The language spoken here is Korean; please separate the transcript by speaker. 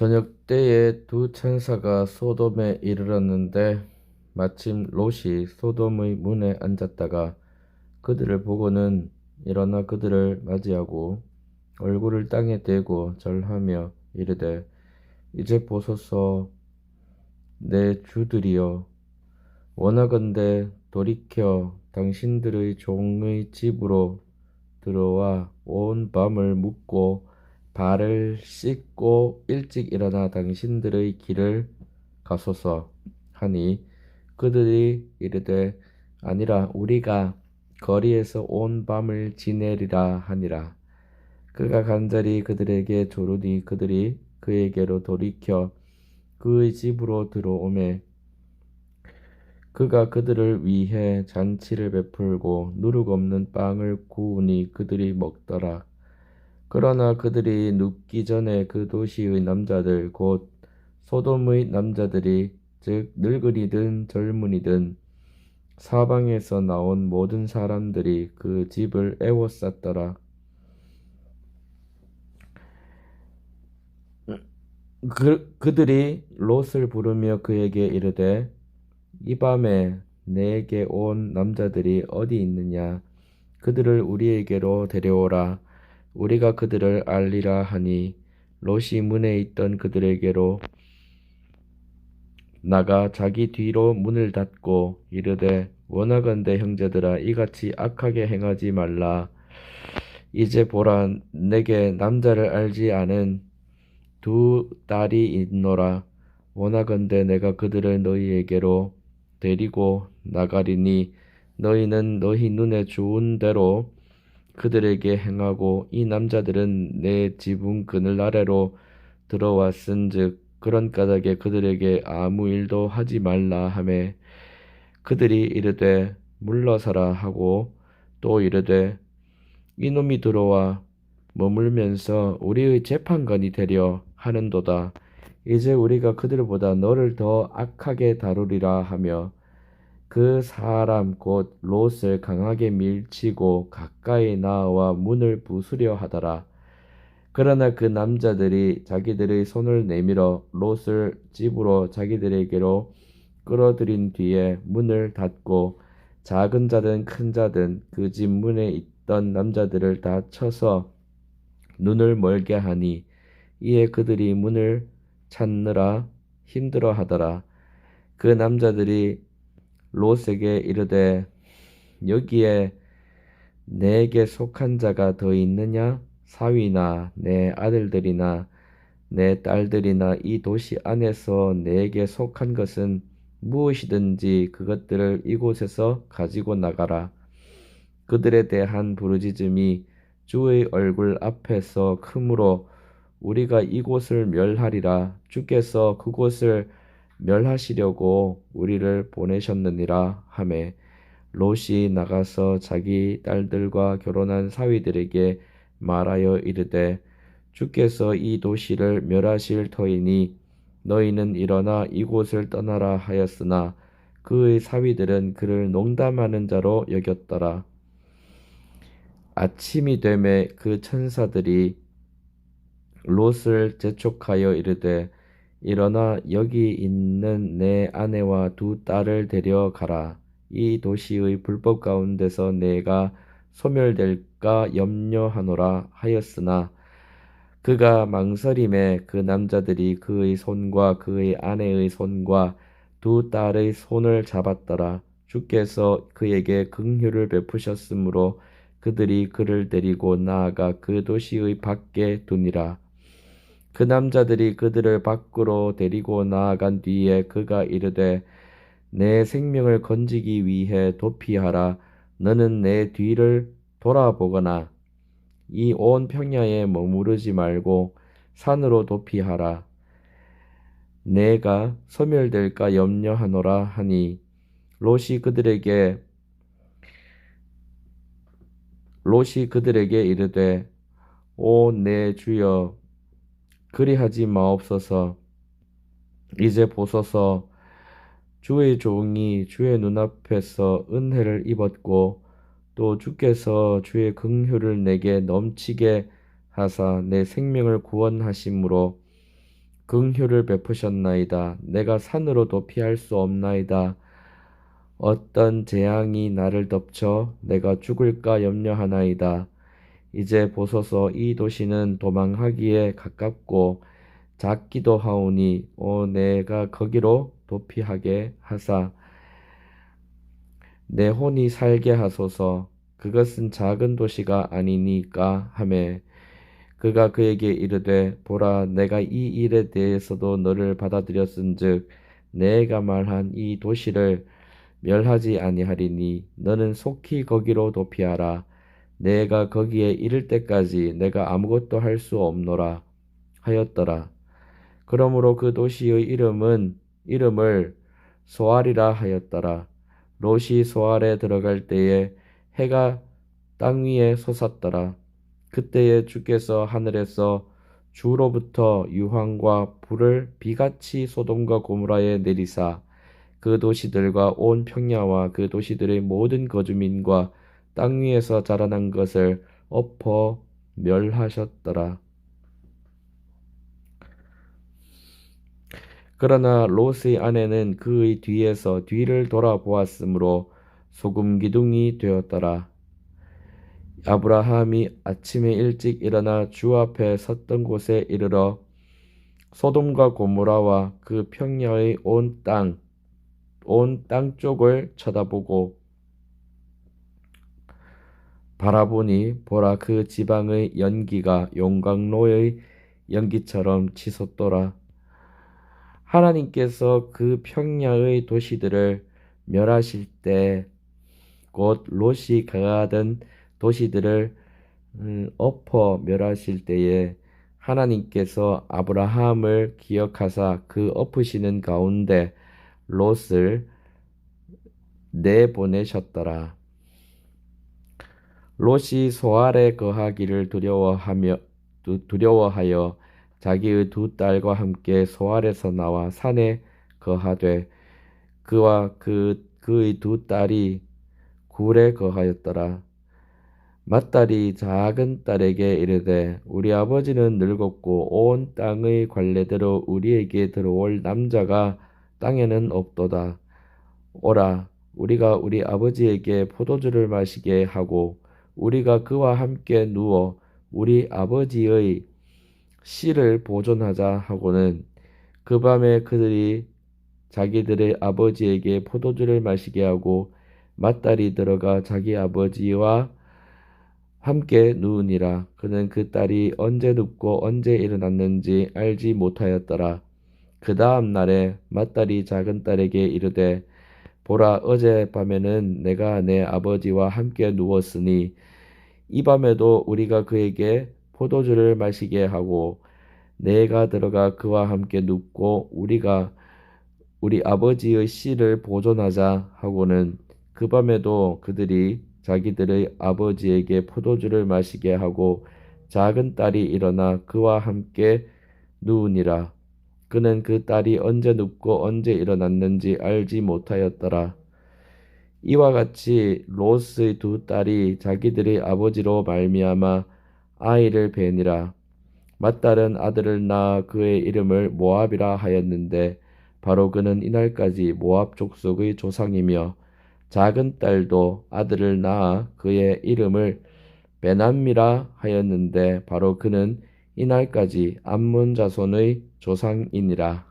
Speaker 1: 저녁 때에 두 천사가 소돔에 이르렀는데 마침 롯이 소돔의 문에 앉았다가 그들을 보고는 일어나 그들을 맞이하고 얼굴을 땅에 대고 절하며 이르되 이제 보소서 내 주들이여. 원하건대 돌이켜 당신들의 종의 집으로 들어와 온 밤을 묵고 발을 씻고 일찍 일어나 당신들의 길을 가소서 하니 그들이 이르되 아니라 우리가 거리에서 온 밤을 지내리라 하니라 그가 간절히 그들에게 조르니 그들이 그에게로 돌이켜 그의 집으로 들어오매 그가 그들을 위해 잔치를 베풀고 누룩 없는 빵을 구우니 그들이 먹더라. 그러나 그들이 눕기 전에 그 도시의 남자들 곧 소돔의 남자들이 즉 늙은이든 젊은이든 사방에서 나온 모든 사람들이 그 집을 애워쌌더라. 그, 그들이 롯을 부르며 그에게 이르되 이 밤에 내게 온 남자들이 어디 있느냐 그들을 우리에게로 데려오라 우리가 그들을 알리라 하니 롯이 문에 있던 그들에게로 나가 자기 뒤로 문을 닫고 이르되 원하건대 형제들아 이같이 악하게 행하지 말라. 이제 보라 내게 남자를 알지 않은 두 딸이 있노라. 원하건대 내가 그들을 너희에게로 데리고 나가리니 너희는 너희 눈에 좋은 대로 그들에게 행하고 이 남자들은 내 지붕 그늘 아래로 들어왔은즉 그런 까닭에 그들에게 아무 일도 하지 말라 하매 그들이 이르되 물러서라 하고 또 이르되 이놈이 들어와 머물면서 우리의 재판관이 되려 하는도다. 이제 우리가 그들보다 너를 더 악하게 다루리라 하며 그 사람 곧 롯을 강하게 밀치고 가까이 나와 문을 부수려 하더라. 그러나 그 남자들이 자기들의 손을 내밀어 롯을 집으로 자기들에게로 끌어들인 뒤에 문을 닫고 작은 자든 큰 자든 그 집 문에 있던 남자들을 다 쳐서 눈을 멀게 하니 이에 그들이 문을 찾느라 힘들어 하더라. 그 남자들이 롯에게 이르되 여기에 내게 속한 자가 더 있느냐? 사위나 내 아들들이나 내 딸들이나 이 도시 안에서 내게 속한 것은 무엇이든지 그것들을 이곳에서 가지고 나가라. 그들에 대한 부르짖음이 주의 얼굴 앞에서 크므로 우리가 이곳을 멸하리라. 주께서 그곳을 멸하시려고 우리를 보내셨느니라 하매 롯이 나가서 자기 딸들과 결혼한 사위들에게 말하여 이르되 주께서 이 도시를 멸하실 터이니 너희는 일어나 이곳을 떠나라 하였으나 그의 사위들은 그를 농담하는 자로 여겼더라. 아침이 되매 그 천사들이 롯을 재촉하여 이르되 일어나 여기 있는 내 아내와 두 딸을 데려가라. 이 도시의 불법 가운데서 내가 소멸될까 염려하노라 하였으나 그가 망설임에 그 남자들이 그의 손과 그의 아내의 손과 두 딸의 손을 잡았더라. 주께서 그에게 긍휼을 베푸셨으므로 그들이 그를 데리고 나아가 그 도시의 밖에 두니라. 그 남자들이 그들을 밖으로 데리고 나아간 뒤에 그가 이르되 내 생명을 건지기 위해 도피하라. 너는 내 뒤를 돌아보거나 이 온 평야에 머무르지 말고 산으로 도피하라. 내가 소멸될까 염려하노라 하니 롯이 그들에게 롯이 그들에게 이르되 오 내 주여 그리하지 마옵소서. 이제 보소서 주의 종이 주의 눈앞에서 은혜를 입었고 또 주께서 주의 긍휼을 내게 넘치게 하사 내 생명을 구원하심으로 긍휼을 베푸셨나이다. 내가 산으로도 피할 수 없나이다. 어떤 재앙이 나를 덮쳐 내가 죽을까 염려하나이다. 이제 보소서 이 도시는 도망하기에 가깝고 작기도 하오니 오 내가 거기로 도피하게 하사. 내 혼이 살게 하소서. 그것은 작은 도시가 아니니까 하매. 그가 그에게 이르되 보라 내가 이 일에 대해서도 너를 받아들였은즉 내가 말한 이 도시를 멸하지 아니하리니 너는 속히 거기로 도피하라 내가 거기에 이를 때까지 내가 아무것도 할 수 없노라 하였더라. 그러므로 그 도시의 이름은 이름을 소알이라 하였더라. 롯이 소알에 들어갈 때에 해가 땅 위에 솟았더라. 그때에 주께서 하늘에서 주로부터 유황과 불을 비같이 소돔과 고무라에 내리사 그 도시들과 온 평야와 그 도시들의 모든 거주민과 땅 위에서 자라난 것을 엎어 멸하셨더라. 그러나 롯의 아내는 그의 뒤에서 뒤를 돌아보았으므로 소금 기둥이 되었더라. 아브라함이 아침에 일찍 일어나 주 앞에 섰던 곳에 이르러 소돔과 고모라와 그 평야의 온 땅, 온 땅 쪽을 쳐다보고 바라보니 보라 그 지방의 연기가 용광로의 연기처럼 치솟더라. 하나님께서 그 평야의 도시들을 멸하실 때 곧 롯이 가하던 도시들을 음, 엎어 멸하실 때에 하나님께서 아브라함을 기억하사 그 엎으시는 가운데 롯을 내보내셨더라. 롯이 소알에 거하기를 두려워하며 두려워하여 자기의 두 딸과 함께 소알에서 나와 산에 거하되 그와 그 그의 두 딸이 굴에 거하였더라. 맏딸이 작은 딸에게 이르되 우리 아버지는 늙었고 온 땅의 관례대로 우리에게 들어올 남자가 땅에는 없도다. 오라 우리가 우리 아버지에게 포도주를 마시게 하고 우리가 그와 함께 누워 우리 아버지의 씨를 보존하자 하고는 그 밤에 그들이 자기들의 아버지에게 포도주를 마시게 하고 맏딸이 들어가 자기 아버지와 함께 누우니라. 그는 그 딸이 언제 눕고 언제 일어났는지 알지 못하였더라. 그 다음 날에 맏딸이 작은 딸에게 이르되 보라 어젯밤에는 내가 내 아버지와 함께 누웠으니 이 밤에도 우리가 그에게 포도주를 마시게 하고 내가 들어가 그와 함께 눕고 우리가 우리 아버지의 씨를 보존하자 하고는 그 밤에도 그들이 자기들의 아버지에게 포도주를 마시게 하고 작은 딸이 일어나 그와 함께 누우니라. 그는 그 딸이 언제 눕고 언제 일어났는지 알지 못하였더라. 이와 같이 롯의 두 딸이 자기들의 아버지로 말미암아 아이를 베니라. 맏딸은 아들을 낳아 그의 이름을 모압이라 하였는데 바로 그는 이날까지 모압 족속의 조상이며 작은 딸도 아들을 낳아 그의 이름을 베남미라 하였는데 바로 그는 이날까지 암몬 자손의 조상이니라.